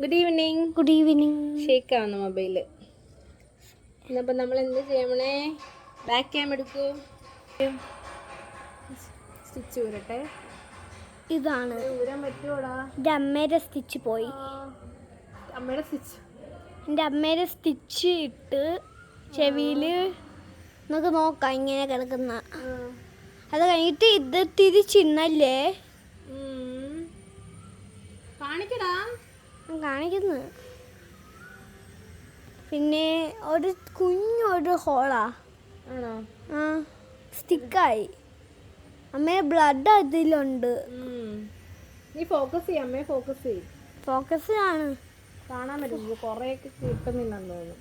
Good evening good evening shake ആവുന്ന mobile ഇന്നപ്പോൾ നമ്മൾ എന്ത് ചെയ്യണേ ബാക്ക് ക്യാം എടുക്കൂ. സ്റ്റിച്ച് ഊരട്ടെ. ഇതാണ്. ഊരാൻ പറ്റുമോടാ എന്റെ അമ്മയുടെ സ്റ്റിച്ച് പോയി. അമ്മയുടെ സ്റ്റിച്ച് എന്റെ അമ്മയുടെ സ്റ്റിച്ച് ഇട്ട് ചെവിയിൽ നമുക്ക് നോക്കാം ഇങ്ങനെ കിടക്കുന്ന. അത് കഴിഞ്ഞിട്ട് ഇത് തിരിച്ചിന്നല്ലേ കാണിക്കടാ. ഞാൻ കാണിക്കുന്നു. പിന്നെ ഒരു കുഞ്ഞൊരു ഹോളാ. ആ സ്റ്റിക്കായി. അമ്മയെ ബ്ലഡ് അതിലുണ്ട്. നീ ഫോക്കസ് ചെയ്യ അമ്മയെ ഫോക്കസ് ചെയ്യും. ഫോക്കസ് ആണ്. കാണാൻ കിട്ടുന്നില്ലെന്ന് തോന്നുന്നു.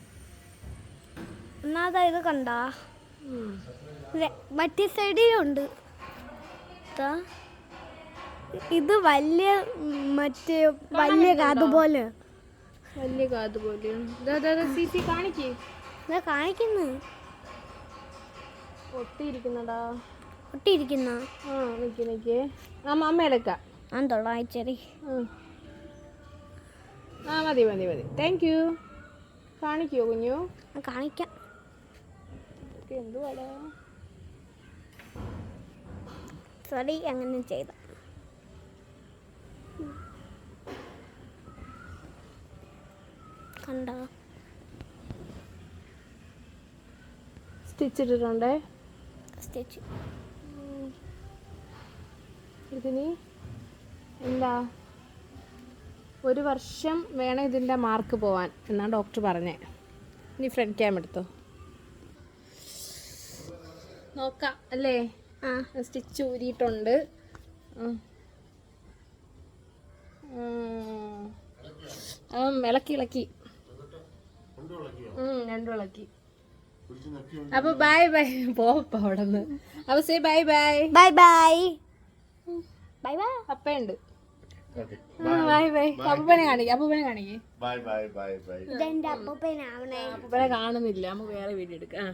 ഇത് കണ്ടാ? മറ്റേ സൈഡിലുണ്ട്. ദാ. ഇത് വലിയ മറ്റേ വലിയ കാത് പോലെ. വലിയ കാത് പോലെയാണ് കാണിക്കേ. ഇതാ കാണിക്കുന്നു. ഒട്ടിയിരിക്കുന്നടാ. ഒട്ടിയിരിക്കുന്ന. ആ നിക്ക് നിക്ക്. അമ്മ അമ്മ എടുക്കാം. ആ തൊള്ളാഴ്ചറി ഉം. ആ. മതി മതി മതി. താങ്ക് യു കാണിക്കോ കുഞ്ഞു? കാണിക്കാം. എന്തുവാടാ സോറി അങ്ങനെ ചെയ്ത. കണ്ടോ? സ്റ്റിച്ച് ഇട്ടിട്ടുണ്ടേ സ്റ്റിച്ച്. ഇതിന് എന്താ? ഒരു വർഷം വേണം ഇതിന്റെ മാർക്ക് പോവാൻ എന്നാണ് ഡോക്ടർ പറഞ്ഞേ. ഇനി ഫ്രണ്ട് ക്യാം എടുത്തോ? നോക്കാം അല്ലേ? ആ. സ്റ്റിച്ച് ഊരിയിട്ടുണ്ട്. ഇളക്കി ഇളക്കി. ഉം, രണ്ടും ഇളക്കി അപ്പൊ ബൈ ബൈ പോപ്പ അവിടെ നിന്ന് അപ്പൊ say bye bye bye bye bye bye അപ്പയുണ്ട്. Bye bye അപ്പനെ കാണിക്കേ അപ്പനെ കാണിക്കേ. ബൈ ബൈ ബൈ ബൈ അപ്പനെ കാണുന്നില്ല. അമ്മ വേറെ വീഡിയോ എടുക്കാം.